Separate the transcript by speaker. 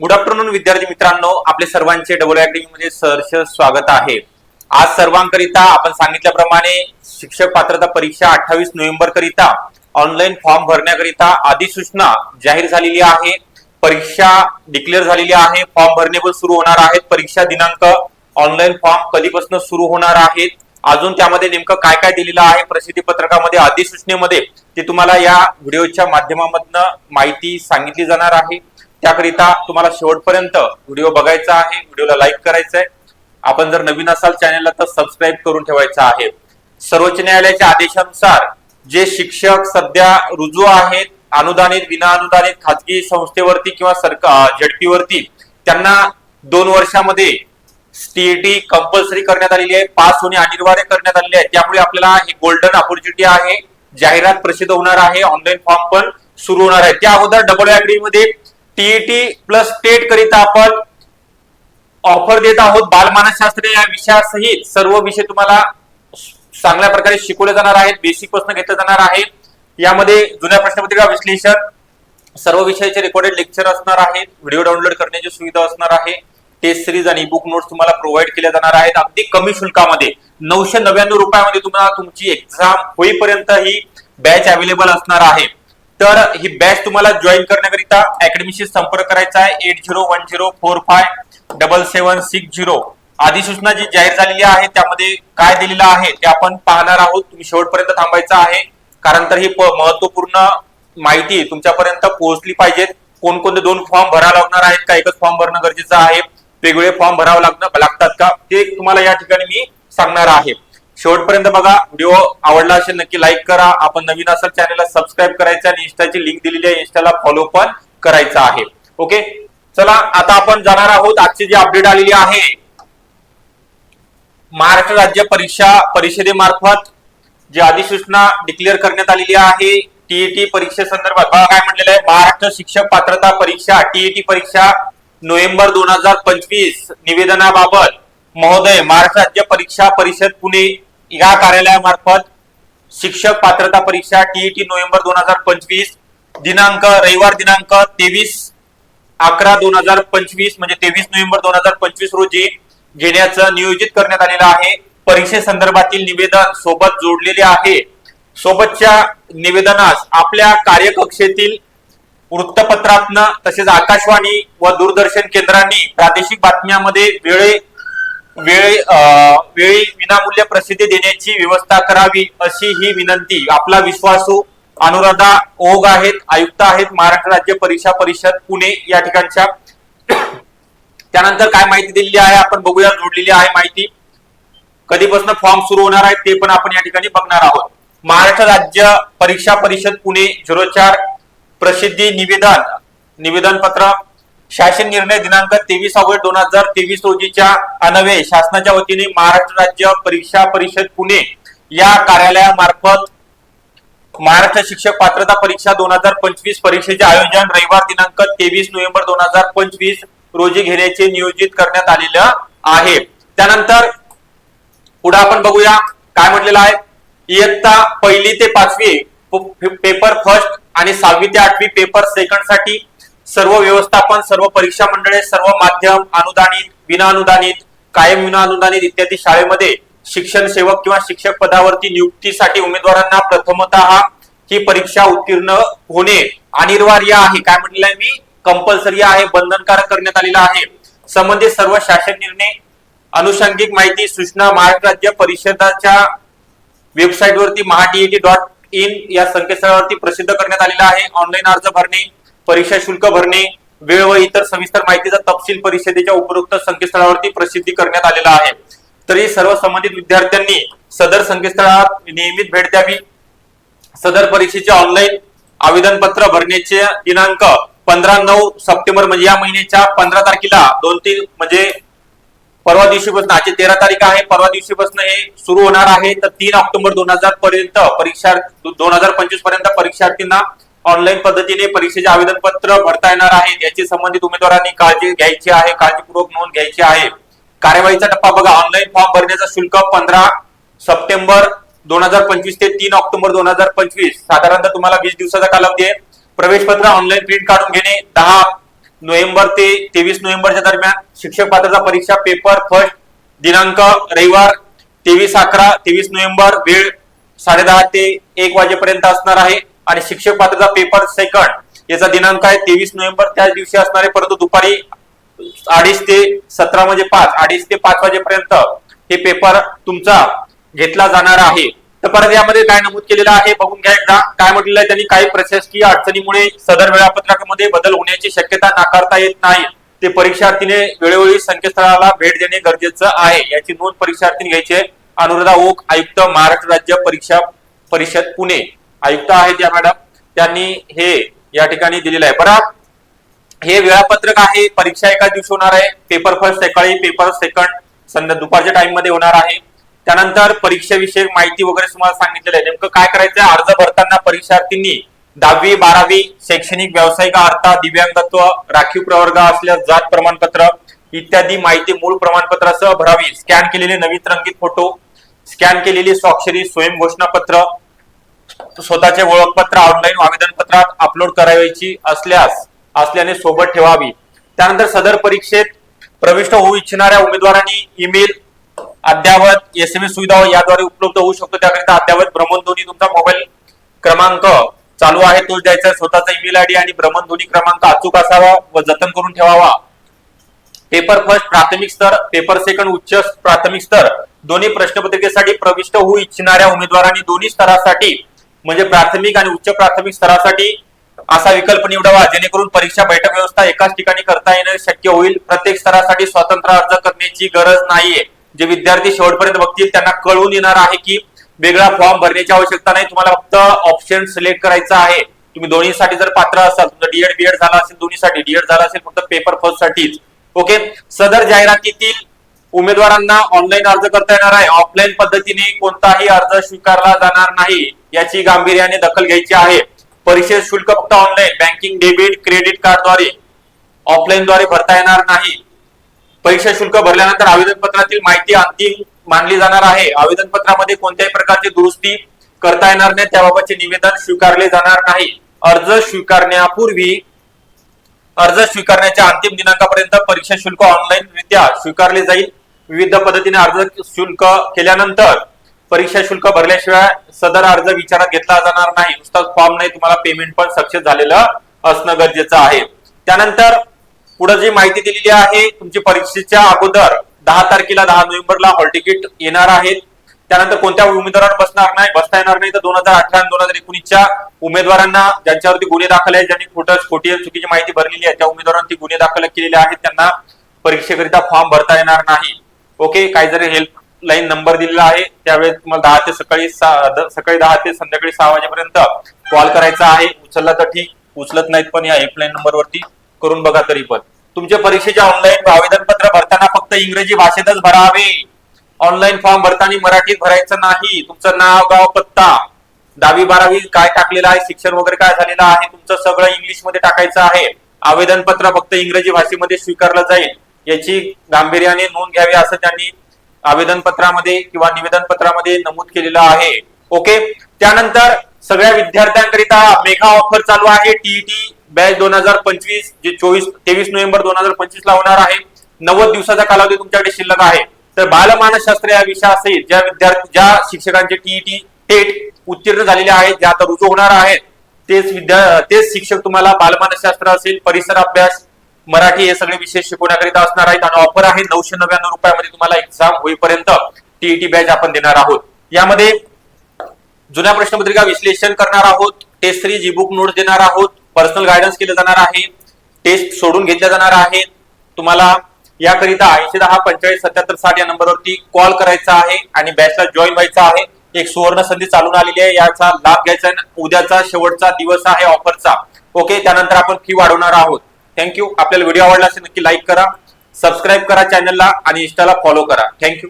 Speaker 1: Good afternoon विद्यार्थी मित्रांनो. आपले सर्वांचे डबल अकॅडमी मध्ये सहर्ष स्वागत आहे. आज सर्वांकरिता आपण सांगितल्याप्रमाणे शिक्षक पात्रता परीक्षा अठ्ठावीस नोव्हेंबर करिता ऑनलाईन फॉर्म भरण्याकरिता अधिसूचना जाहीर झालेली आहे. परीक्षा डिक्लेअर झालेली आहे. फॉर्म भरणे पण सुरू होणार आहेत. परीक्षा दिनांक ऑनलाईन फॉर्म कधीपासून सुरू होणार आहेत? अजून त्यामध्ये नेमकं काय काय दिलेलं आहे? प्रसिद्धी पत्रकामध्ये अधिसूचनेमध्ये ते तुम्हाला या व्हिडिओच्या माध्यमामधनं माहिती सांगितली जाणार आहे. त्याकरिता तुम्हाला शेवटपर्यंत व्हिडिओ बघायचा आहे व्हिडिओला लाईक करायचं आहे आपण जर नवीन असाल चॅनलला तर सबस्क्राईब करून ठेवायचा आहे. सर्वोच्च न्यायालयाच्या आदेशानुसार जे शिक्षक सध्या रुजू आहेत अनुदानित विना अनुदानित खाजगी संस्थेवरती किंवा सरकार झडपीवरती त्यांना दोन वर्षामध्ये सीईटी कंपल्सरी करण्यात आलेली आहे पास होणे अनिवार्य करण्यात आलेले आहे. त्यामुळे आपल्याला ही गोल्डन ऑपॉर्च्युनिटी आहे. जाहिरात प्रसिद्ध होणार आहे ऑनलाईन फॉर्म पण सुरू होणार आहे. त्या अगोदर डबलमध्ये टीईटी प्लस टेट करिता आपण ऑफर देत आहोत. बालमानसशास्त्र या विषयासहित सर्व विषय तुम्हाला चांगल्या प्रकारे शिकवले जाणार आहेत. बेसिक प्रश्न घेतले जाणार आहे यामध्ये जुन्या प्रश्नपत्रिका विश्लेषण सर्व विषयाचे रेकॉर्डेड लेक्चर असणार आहेत. व्हिडिओ डाउनलोड करण्याची सुविधा असणार आहे. टेस्ट सिरीज आणि बुक नोट्स तुम्हाला प्रोव्हाइड केल्या जाणार आहेत. अगदी कमी शुल्कामध्ये नऊशे नव्याण्णव रुपयामध्ये तुम्हाला तुमची एक्झाम होईपर्यंत ही बॅच अवेलेबल असणार आहे. तर ही बॅच तुम्हाला जॉईन करण्याकरिता अकॅडमीशी संपर्क करायचा आहे. Eight zero one zero four five double seven six zero अधिसूचना जी जाहीर झालेली आहे त्यामध्ये काय दिलेलं आहे ते आपण पाहणार आहोत. तुम्ही शेवटपर्यंत थांबायचं आहे. कारण तर ही महत्त्वपूर्ण माहिती तुमच्यापर्यंत पोहोचली पाहिजेत. कोणकोणते दोन फॉर्म भरावे लागणार आहेत का एकच फॉर्म भरणं गरजेचं आहे वेगवेगळे फॉर्म भरावे लागणं लागतात का ते तुम्हाला या ठिकाणी मी सांगणार आहे. शेवटपर्यंत बघा व्हिडिओ आवडला असेल नक्की लाईक करा. आपण नवीन असाल चॅनलला सबस्क्राईब करायचं आणि इंस्टाची लिंक दिलेली आहे इंस्टाला फॉलो पण करायचं आहे. ओके चला आता आपण जाणार आहोत. आजची जी अपडेट आलेली आहे महाराष्ट्र राज्य परीक्षा परिषदेमार्फत जी अधिसूचना डिक्लेअर करण्यात आलेली आहे टीईटी परीक्षेसंदर्भात बघा काय म्हटलेलं आहे? महाराष्ट्र शिक्षक पात्रता परीक्षा टीईटी परीक्षा नोव्हेंबर दोन हजार पंचवीस निवेदनाबाबत महोदय महाराष्ट्र राज्य परीक्षा परिषद पुणे या कार्यालयामार्फत शिक्षक पात्रता परीक्षा टीईटी नोव्हेंबर दोन हजार पंचवीस दिनांक रविवार दिनांक तेवीस अकरा दोन हजार पंचवीस म्हणजे तेवीस नोव्हेंबर दोन हजार पंचवीस रोजी घेण्याचं नियोजित करण्यात आलेलं आहे. परीक्षेसंदर्भातील निवेदन सोबत जोडलेले आहे. सोबतच्या निवेदनास आपल्या कार्यकक्षेतील वृत्तपत्रातनं तसेच आकाशवाणी व दूरदर्शन केंद्रांनी प्रादेशिक बातम्यांमध्ये वेळे वेळी अं, वेळी विनामूल्य प्रसिद्धी देण्याची व्यवस्था करावी अशी ही विनंती. आपला विश्वासू अनुराधा ओघ आहेत आयुक्त आहेत महाराष्ट्र राज्य परीक्षा परिषद पुणे या ठिकाणच्या. त्यानंतर काय माहिती दिलेली आहे आपण बघूया जोडलेली आहे माहिती. कधीपासून फॉर्म सुरू होणार आहे ते पण आपण या ठिकाणी बघणार आहोत. महाराष्ट्र राज्य परीक्षा परिषद पुणे झिरो चार प्रसिद्धी निवेदन. निवेदन पत्र शासन निर्णय दिनांक तेवीस ऑगस्ट दोन हजार तेवीस रोजीच्या अनवे शासनाच्या वतीने महाराष्ट्र राज्य परीक्षा परिषद पुणे या कार्यालयामार्फत महाराष्ट्र शिक्षक पात्रता परीक्षा दोन हजार पंचवीस परीक्षेचे आयोजन रविवार दिनांक तेवीस नोव्हेंबर दोन हजार पंचवीस रोजी घेण्याचे नियोजित करण्यात आलेलं आहे. त्यानंतर पुढे आपण बघूया काय म्हटलेलं आहे. इयत्ता पहिली ते पाचवी पेपर फर्स्ट आणि सहावी ते आठवी पेपर सेकंडसाठी सर्व व्यवस्थापन सर्व परीक्षा मंडळे सर्व माध्यम अनुदानित विना अनुदानित कायम विना अनुदानित इत्यादी शाळेमध्ये शिक्षण सेवक किंवा शिक्षक पदावरती नियुक्तीसाठी उमेदवारांना प्रथमतः ही परीक्षा उत्तीर्ण होणे अनिवार्य आहे. काय म्हटलंय मी? कंपल्सरी आहे बंधनकारक करण्यात आलेला आहे. संबंधित सर्व शासन निर्णय अनुषंगिक माहिती सूचना महाराष्ट्र राज्य परिषदाच्या वेबसाईटवरती महाटीईटी डॉट इन या संकेतस्थळावरती प्रसिद्ध करण्यात आलेला आहे. ऑनलाईन अर्ज भरणे परीक्षा शुल्क भरणे वेळ व इतर सविस्तर माहितीचा तपशील परिषदेच्या उपरोक्त संकेतस्थळावरती प्रसिद्धी करण्यात आलेला आहे. तरी सर्व संबंधित विद्यार्थ्यांनी सदर संकेतस्थळात नियमित भेट द्यावी. सदर परीक्षेचे ऑनलाईन आवेदन पत्र भरण्याचे दिनांक पंधरा नऊ सप्टेंबर म्हणजे या महिन्याच्या पंधरा तारखेला दोन तीन म्हणजे परवा दिवशीपासून आजची तेरा तारीख आहे परवा दिवशीपासून हे सुरू होणार आहे. तर तीन ऑक्टोबर दोन हजार पर्यंत परीक्षा दोन हजार पंचवीसपर्यंत परीक्षार्थींना ऑनलाईन पद्धतीने परीक्षेचे आवेदन पत्र भरता येणार आहे. याची संबंधित उमेदवारांनी काळजी घ्यायची आहे काळजीपूर्वक नोंद घ्यायची आहे. कार्यवाहीचा टप्पा बघा. ऑनलाईन फॉर्म भरण्याचा शुल्क पंधरा सप्टेंबर दोन हजार पंचवीस ते तीन ऑक्टोबर दोन हजार पंचवीस. साधारणतः तुम्हाला वीस दिवसाचा कालावधी आहे. प्रवेश पत्र ऑनलाईन प्रिंट काढून घेणे. दहा नोव्हेंबर ते तेवीस नोव्हेंबरच्या दरम्यान शिक्षक पात्रता परीक्षा पेपर फर्स्ट दिनांक रविवार तेवीस अकरा तेवीस नोव्हेंबर वेळ साडे दहा ते एक वाजेपर्यंत असणार आहे. आणि शिक्षक पात्रता पेपर सेकंड याचा दिनांक आहे तेवीस नोव्हेंबर त्याच दिवशी असणार आहे. परंतु दुपारी अडीच ते सतरा म्हणजे पाच अडीच ते पाच वाजेपर्यंत हे पेपर तुमचा घेतला जाणार आहे. तर परत यामध्ये काय नमूद केलेलं आहे बघून घ्या एकदा. काय म्हटलेलं आहे त्यांनी? काही प्रशासकीय अडचणीमुळे सदर वेळापत्रकामध्ये बदल होण्याची शक्यता नाकारता येत नाही. ते परीक्षार्थीने वेळोवेळी संकेतस्थळाला भेट देणे गरजेचं आहे. याची नोंद परीक्षार्थीने घ्यायची आहे. अनुराधा ओक आयुक्त महाराष्ट्र राज्य परीक्षा परिषद पुणे. आयुक्त आहेत या मॅडम. त्यांनी हे या ठिकाणी दिलेलं आहे. बरं हे वेळापत्रक आहे परीक्षा एका दिवशी होणार आहे. पेपर फर्स्ट सकाळी पेपर सेकंड संध्या दुपारच्या टाइममध्ये होणार आहे. त्यानंतर परीक्षेविषयक माहिती वगैरे तुम्हाला सांगितलेलं आहे. नेमकं काय करायचं अर्ज भरताना परीक्षार्थींनी दहावी बारावी शैक्षणिक व्यावसायिक अर्था दिव्यांगत्व राखीव प्रवर्ग असल्यास जात प्रमाणपत्र इत्यादी माहिती मूळ प्रमाणपत्रासह भरावी. स्कॅन केलेले नवीन रंगीत फोटो स्कॅन केलेली स्वाक्षरी स्वयं घोषणापत्र स्वतःचे ओळखपत्र ऑनलाईन आवेदन पत्रात अपलोड करायची असल्यास असल्याने सोबत ठेवावी. त्यानंतर सदर परीक्षेत प्रविष्ट होऊ इच्छिणाऱ्या उमेदवारांनी ईमेल अद्यावत एस एम एस सुविधा याद्वारे उपलब्ध होऊ शकतो. त्याकरिता अद्यावत भ्रमणध्वनी तुमचा मोबाईल क्रमांक चालू आहे तो द्यायचा स्वतःचा ईमेल आयडी आणि भ्रमणध्वनी क्रमांक अचूक असावा व जतन करून ठेवावा. पेपर फर्स्ट प्राथमिक स्तर पेपर सेकंड उच्च प्राथमिक स्तर. दोन्ही प्रश्नपत्रिकेसाठी प्रविष्ट होऊ इच्छिणाऱ्या उमेदवारांनी दोन्ही स्तरासाठी म्हणजे प्राथमिक आणि उच्च प्राथमिक स्तरासाठी असा विकल्प निवडावा जेणेकरून परीक्षा बैठक व्यवस्था एकाच ठिकाणी करता येणं शक्य होईल. प्रत्येक स्तरासाठी स्वतंत्र अर्ज करण्याची गरज नाहीये. जे विद्यार्थी शेवटपर्यंत बघतील त्यांना कळून येणार आहे की वेगळा फॉर्म भरण्याची आवश्यकता नाही. तुम्हाला फक्त ऑप्शन सिलेक्ट करायचा आहे. तुम्ही दोन्हीसाठी जर पात्र असाल तुमचं डीएड बीएड झाला असेल दोन्हीसाठी डीएड झाला असेल फक्त पेपर फर्स्ट साठीच. ओके सदर जाहिरातीतील उमेदवारांना ऑनलाईन अर्ज करता येणार आहे. ऑफलाईन पद्धतीने कोणताही अर्ज स्वीकारला जाणार नाही याची गांभीर्याने दखल घ्यायची आहे. परीक्षेत शुल्क फक्त ऑनलाईन बँकिंग डेबिट क्रेडिट कार्डद्वारे ऑफलाईन द्वारे भरता येणार नाही. परीक्षा शुल्क भरल्यानंतर आवेदन पत्रातील माहिती अंतिम मानली जाणार आहे. आवेदन पत्रामध्ये कोणत्याही प्रकारची दुरुस्ती करता येणार नाही त्याबाबतचे निवेदन स्वीकारले जाणार नाही. अर्ज स्वीकारण्यापूर्वी अर्ज स्वीकारण्याच्या अंतिम दिनांकापर्यंत परीक्षा शुल्क ऑनलाईन रित्या स्वीकारले जाईल. विविध पद्धतीने अर्ज शुल्क केल्यानंतर परीक्षा शुल्क भरल्याशिवाय सदर अर्ज विचारात घेतला जाणार नाही. नुसताच फॉर्म नाही तुम्हाला पेमेंट पण सक्सेस झालेलं असणं गरजेचं आहे. त्यानंतर पुढे जी माहिती दिलेली आहे तुमची परीक्षेच्या अगोदर दहा तारखेला दहा नोव्हेंबरला हॉल तिकीट येणार आहेत. त्यानंतर कोणत्या उमेदवारांना बसणार नाही बसता येणार नाही तर दोन हजार अठरा दोन हजार एकोणीसच्या उमेदवारांना ज्यांच्यावरती गुन्हे दाखल आहेत ज्यांनी खोटं खोटी चुकीची माहिती भरलेली आहे त्या उमेदवारांनी गुन्हे दाखल केलेले आहेत त्यांना परीक्षेकरिता फॉर्म भरता येणार नाही. ओके काही जरी हेल्पलाईन नंबर दिलेला आहे त्यावेळेस तुम्हाला दहा ते सकाळी सहा- सकाळी दहा ते संध्याकाळी सहा वाजेपर्यंत कॉल करायचा आहे. उचलला तर ठीक उचलत नाहीत पण या हेल्पलाईन नंबरवरती करून बघा तरी पण. तुमच्या परीक्षेचे ऑनलाईन आवेदन पत्र भरताना फक्त इंग्रजी भाषेतच भरावे. ऑनलाईन फॉर्म भरताना मराठीत भरायचं नाही. तुमचं नाव गाव पत्ता दहावी बारावी काय टाकलेलं आहे शिक्षण वगैरे काय झालेलं आहे तुमचं सगळं इंग्लिशमध्ये टाकायचं आहे. आवेदन पत्र फक्त इंग्रजी भाषेमध्ये स्वीकारलं जाईल. याची गांभीर्याने नोंद घ्यावी असं त्यांनी आवेदन पत्रामध्ये किंवा निवेदन पत्रामध्ये नमूद केलेलं आहे. ओके त्यानंतर सगळ्या विद्यार्थ्यांकरिता मेगा ऑफर चालू आहे. टीईटी बॅच दोन हजार पंचवीस जे चोवीस तेवीस नोव्हेंबर दोन हजार पंचवीस ला होणार आहे. नव्वद दिवसाचा कालावधी तुमच्याकडे शिल्लक आहे. तर बालमानसशास्त्र या विषय असेल ज्या विद्यार्थी ज्या शिक्षकांचे टीईटी टेट उत्तीर्ण झालेले आहेत ज्या आता रुजू होणार आहेत तेच विद्या तेच शिक्षक तुम्हाला बालमानसशास्त्र असेल परिसर अभ्यास मराठी हे सगळे विषय शिकवण्याकरिता असणार आहेत आणि ऑफर आहे नऊशे नव्याण्णव रुपयामध्ये तुम्हाला एक्झाम होईपर्यंत टीईटी बॅच आपण देणार आहोत. यामध्ये जुन्या प्रश्नपत्रिका विश्लेषण करणार आहोत टेस्ट थ्री जी बुक नोट्स देणार आहोत पर्सनल गायडन्स केलं जाणार आहे टेस्ट सोडून घेतल्या जाणार आहेत. तुम्हाला याकरिता ऐंशी दहा पंचेचाळीस सत्याहत्तर साठ या नंबरवरती कॉल करायचा आहे आणि बॅचला जॉईन व्हायचा आहे. एक सुवर्ण संधी चालून आलेली आहे. याचा लाभ घ्यायचा उद्याचा शेवटचा दिवस आहे ऑफरचा ओके त्यानंतर आपण फी वाढवणार आहोत. थँक्यू आपल्याला व्हिडिओ आवडला असेल नक्की लाईक करा. सबस्क्राईब करा चॅनलला आणि इंस्टाला फॉलो करा. थँक्यू